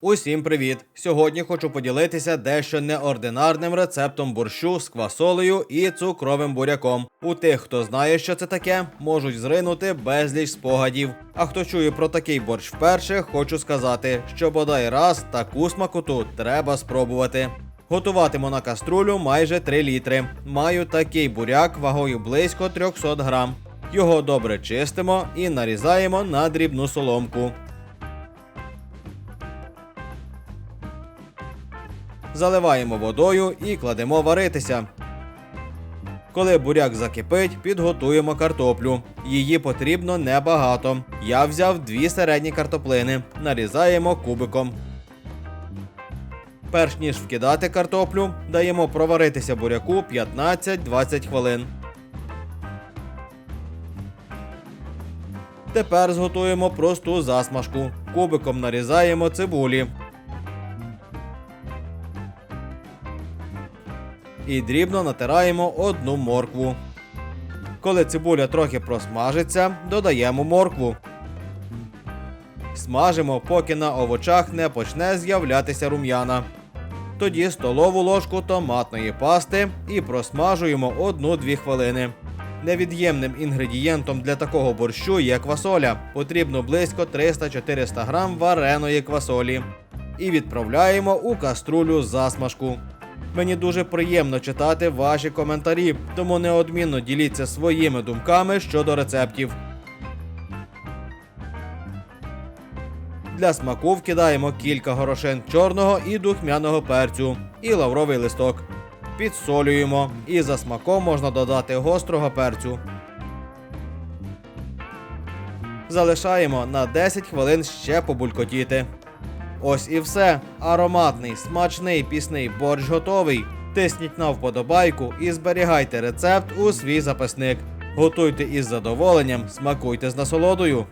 Усім привіт! Сьогодні хочу поділитися дещо неординарним рецептом борщу з квасолею і цукровим буряком. У тих, хто знає, що це таке, можуть зринути безліч спогадів. А хто чує про такий борщ вперше, хочу сказати, що бодай раз таку смакоту треба спробувати. Готуватиму на каструлю майже 3 літри. Маю такий буряк вагою близько 300 грам. Його добре чистимо і нарізаємо на дрібну соломку. Заливаємо водою і кладемо варитися. Коли буряк закипить, підготуємо картоплю. Її потрібно небагато. Я взяв дві середні картоплини. Нарізаємо кубиком. Перш ніж вкидати картоплю, даємо проваритися буряку 15-20 хвилин. Тепер зготуємо просту засмажку. Кубиком нарізаємо цибулі. І дрібно натираємо одну моркву. Коли цибуля трохи просмажиться, додаємо моркву. Смажимо, поки на овочах не почне з'являтися рум'яна. Тоді столову ложку томатної пасти і просмажуємо 1-2 хвилини. Невід'ємним інгредієнтом для такого борщу є квасоля. Потрібно близько 300-400 грам вареної квасолі. І відправляємо у каструлю засмажку. Мені дуже приємно читати ваші коментарі, тому неодмінно діліться своїми думками щодо рецептів. Для смаку вкидаємо кілька горошин чорного і духмяного перцю і лавровий листок. Підсолюємо і за смаком можна додати гострого перцю. Залишаємо на 10 хвилин ще побулькотіти. Ось і все. Ароматний, смачний пісний борщ готовий. Тисніть на вподобайку і зберігайте рецепт у свій записник. Готуйте із задоволенням, смакуйте з насолодою.